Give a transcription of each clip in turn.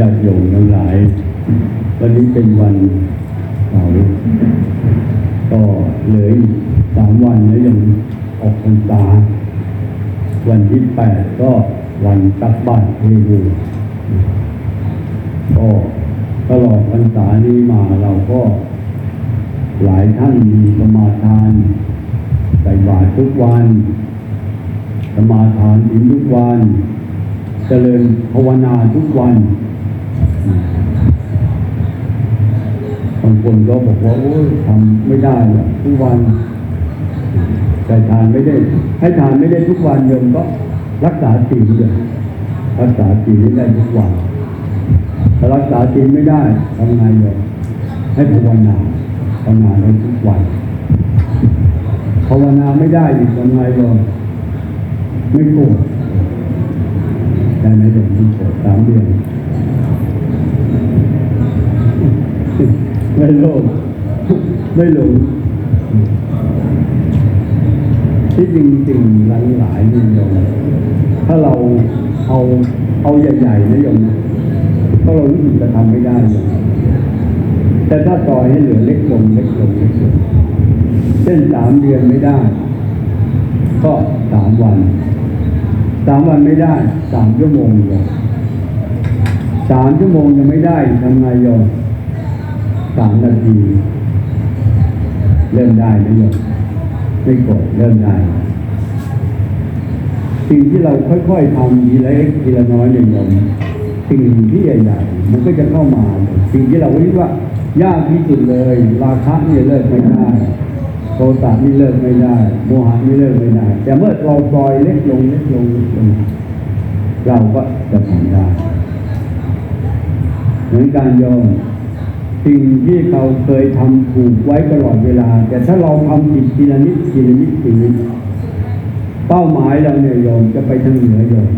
ญาติโยมทั้งหลาย วันนี้เป็นวันเสาร์ก็เหลืออีกสามวันแล้วยังออกพรรษา วันที่แปดก็วันตักบาตรเทวูก็ตลอดพรรษานี้มาเราก็หลายท่านมีสมาทานใส่บาตรทุกวัน สมาทานอินทุกวัน เจริญภาวนาทุกวัน บางคนก็บอกว่าโอ้ยทำไม่ได้หรอกทุกวัน แต่ทานไม่ได้ ให้ทานไม่ได้ทุกวันโยมก็รักษาศีลเลยรักษาศีลไม่ได้ทุกวันถ้ารักษาศีลไม่ได้ทำไงโยมให้ภาวนาภาวนาได้ทุกวันภาวนาไม่ได้อีกทำไงโยมไม่โกรธได้ไหมเด็กไม่โกรธสามเดือน ไม่โลภไม่หลงที่จริงจริงหลายหลายนี่โยมถ้าเราเอาเอาใหญ่ๆนะโยมนะถ้าเรารู้สึกจะทำไม่ได้ แต่ถ้าต่อยให้เหลือเล็กลงเล็กลงเล็กลงเช่นสามเดือนไม่ได้ ก็สามวันสามวันไม่ได้สามชั่วโมงโยมสามชั่วโมงยังไม่ได้ทำไงโยม สามนาที เริ่มได้นะโยมไม่กดเริ่มได้ สิ่งที่เราค่อยๆทำทีละเล็กทีละน้อยเนี่ยโยมสิ่งที่ใหญ่ๆมันก็จะเข้ามาสิ่งที่เราคิดว่ายากที่สุดเลย ราคะเนี่ยเลิกไม่ได้โทสะนี่เลิกไม่ได้ โมหะนี่เลิกไม่ได้ แต่เมื่อเราปล่อยเล็กลงเล็กลงเล็กลงเราก็จะทำได้เหมือนการโยม สิ่งที่เขาเคยทำถูกไว้ตลอดเวลา แต่ถ้าเราทำผิดทีละนิดทีละนิดทีละนิดเป้าหมายเราเนี่ยโยมจะไปทางเหนือโยม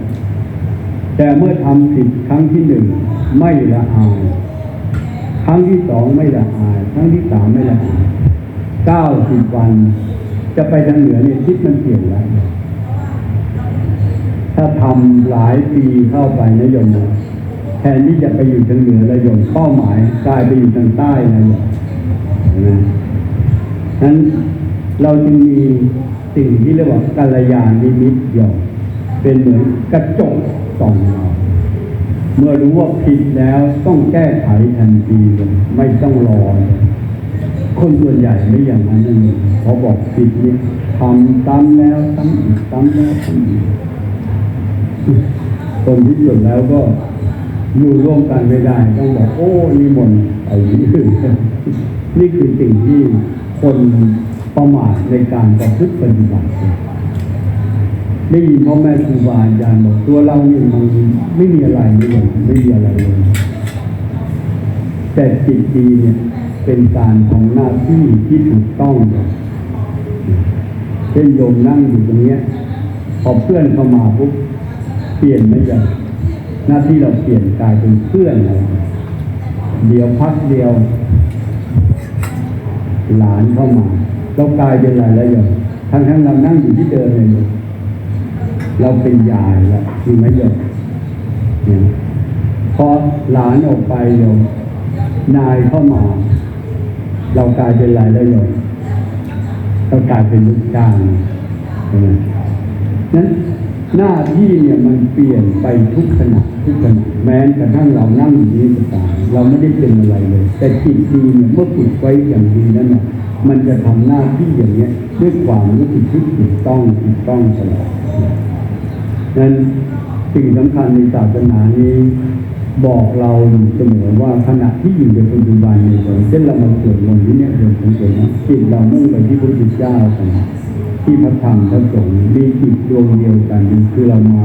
แต่เมื่อทำผิดครั้งที่หนึ่งไม่ละอายครั้งที่สองไม่ละอายครั้งที่สามไม่ละอายเก้าสิบวัน จะไปทางเหนือเนี่ยทิศมันเปลี่ยนแล้วถ้าทำหลายปีเข้าไปนะโยมนะ แทนที่จะไปอยู่ทางเหนือแล้วโยมเป้าหมายกลายไปอยู่ทางใต้นะยมเห็นไหมนั้นเราจึงมีสิ่งที่เรียกว่ากัลยาณมิตรโยมเป็นเหมือนกระจกส่องเราเมื่อรู้ว่าผิดแล้วต้องแก้ไขทันทีเลยไม่ต้องรอ คนส่วนใหญ่ไม่อย่างนั้นนั่นเองพอบอกผิดนี่ทำซ้ำแล้วซ้ำอีกซ้ำแล้วซ้ำอีกคนที่สุดแล้วก็ อยู่ร่วมกันไม่ได้ ต้องบอกโอ้นี่มนไอ้นี่คือนี่คือสิ่งที่คนประมาทในการประพฤติปฏิบัติได้ยินพ่อแม่ครูบาอาจารย์บอกตัวเรานี่มันไม่มีอะไรนี่เลยไม่มีอะไรเลยแต่จิตดีเนี่ยเป็นการของหน้าที่ที่ถูกต้องเช่นโยมนั่งอยู่ตรงเนี้ยพอเพื่อนเข้ามาปุ๊บเปลี่ยนไม่ใช่ หน้าที่เราเปลี่ยนกลายเป็นเพื่อนเราเดียวพักเดียว หลานเข้ามาเรากลายเป็นอะไรแล้วโยมทั้งทั้งๆเรานั่งอยู่ที่เดิมเลยโยมเราเป็นยายแล้วคือไหมโยมเนี่ยพอหลานออกไปโยมนายเข้ามา เรากลายเป็นอะไรแล้วโยมเรากลายเป็นลูกจ้างใช่ไหมนั้น หน้าที่เนี่ยมันเปลี่ยนไปทุกขณะทุกขณะแม้กระทั่งเรานั่งอยู่นี่ก็ตามเราไม่ได้เป็นอะไรเลย แต่จิตดีเนี่ยเมื่อฝึกไว้อย่างดีนั้นน่ะมันจะทำหน้าที่อย่างเนี้ยด้วยความรู้สึกที่ถูกต้องถูกต้องตลอดนั้นสิ่งสำคัญในศาสนานี้บอกเราอยู่เสมอว่าขณะที่อยู่ในปัจจุบันในยเช่นเรามาสวดมนต์ที่เนี่ยเดินสังเกตนะจิตเรามุ่งไปที่พระพุทธเจ้ากัน ที่พระธรรมพระสงฆ์มีจิตดวงเดียวกันคือเรามา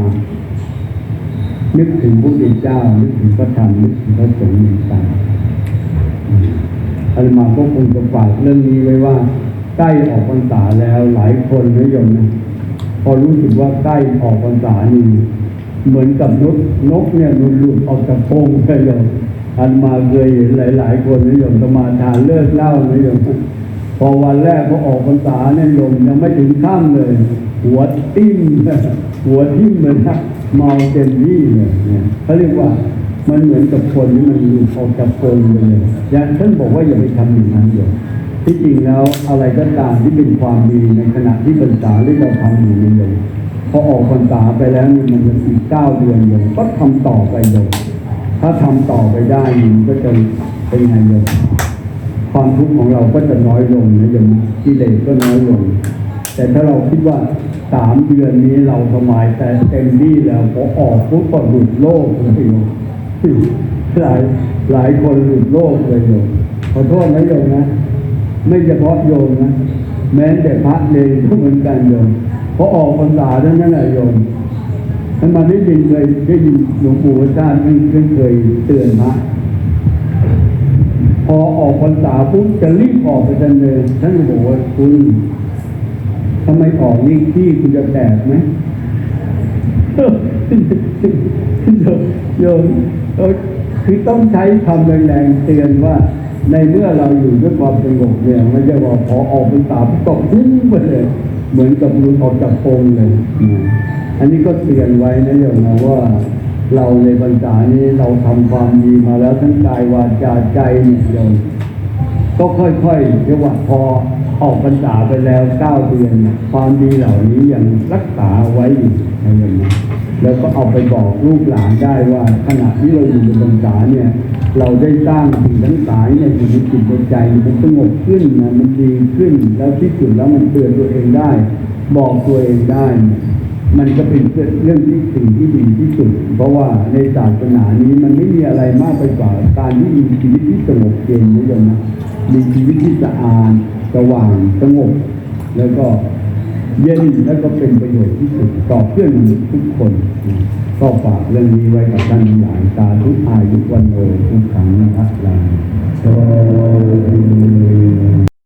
นึกถึงพระพุทธเจ้า นึกถึงพระธรรมนึกถึงพระสงฆ์เหมือนกันอาตมาก็คงจะฝากเรื่องนี้ไว้ว่าใกล้ออกพรรษาแล้วหลายคนนะโยมนะพอรู้สึกว่าใกล้ออกพรรษานี่เหมือนกับนกนกเนี่ยมันหลุดออกจากโพงไปโยอันมาเคยเห็นหลาย ๆ คนนะโยมสมาทานเลิกเล่านะโยม พอวันแรกพอออกพรรษาเนี่ยโยมยังไม่ถึงข้ามเลย หัวติ้มหัวทิ่มเหมือนเมาเต็มที่เลยเนี่ยเขาเรียกว่ามันเหมือนกับคนที่มันหลุดออกจากโกงไปเลยอย่างท่านบอกว่าอย่าไปทำอย่างนั้นโยมที่จริงแล้วอะไรก็ตามที่เป็นความดีในขณะที่พรรษาที่เราทำอยู่นี่เลยพอออกพรรษาไปแล้วนี่มันจะอีกเก้าเดือนโยมก็ทำต่อไปโยมถ้าทำต่อไปได้มันก็จะเป็นไงโยม ความทุกข์ของเราก็จะน้อยลงนะโยมกิเลสก็น้อยลง แต่ถ้าเราคิดว่าสามเดือนนี้เราสบายแต่เต็มที่แล้วพอออกปุ๊บก็หลุดโลกเลยโยมหลายหลายคนหลุดโลกเลยโยมขอโทษนะโยมนะ ไม่เฉพาะโยมนะแม้แต่พระเนรก็เหมือนกันโยมพอออกพรรษาเท่านั้นแหละโยมท่านมาได้ยินเคยได้ยินหลวงปู่ชาติท่านเคยเตือนพระ พอออกพรรษาปุ๊บจะรีบออกไปทันเลยท่านบอกว่าคุณทำไมออกนี่ที่คุณจะแตกไหมโยมคือต้องใช้คำแรงๆเตือนว่า ในเมื่อเราอยู่ด้วยความสงบเนี่ยม่ใช่ว่าพอออกพรรษาปุ๊บก็พุ่งไปเลยเหมือนกับหลุดออกจากโพรงเลย อันนี้ก็เตือนไว้นะโยมนะว่า เราในพรรษานี้เราทำความดีมาแล้วทั้งกายวาจาใจเนี่ยโยมก็ค่อยๆเรียกว่าพอออกพรรษาไปแล้วเก้าเดือนเนี่ยความดีเหล่านี้ยังรักษาไว้อยู่นะโยมนะแล้วก็เอาไปบอกลูกหลานได้ว่าขณะที่เราอยู่ในพรรษาเนี่ยเราได้สร้างสิ่งทั้งหลายเนี่ยอยู่ในจิตในใจมันสงบขึ้นนะมันดีขึ้น แล้วที่สุดแล้วมันเตือนตัวเองได้ บอกตัวเองได้ มันก็เป็นเรื่องที่สิ่งที่ดีที่สุด เพราะว่าในศาสนานี้มันไม่มีอะไรมากไปกว่าการที่มีชีวิตที่สงบเย็นนะโยมนะมีชีวิตที่สะอาดสว่างสงบ แล้วก็เย็นแล้วก็เป็นประโยชน์ที่สุดต่อเพื่อนมนุษย์ทุกคนก็ฝากเรื่องนี้ไว้กับท่านหลายสาธุอายุวันโอทุกขังนะครับ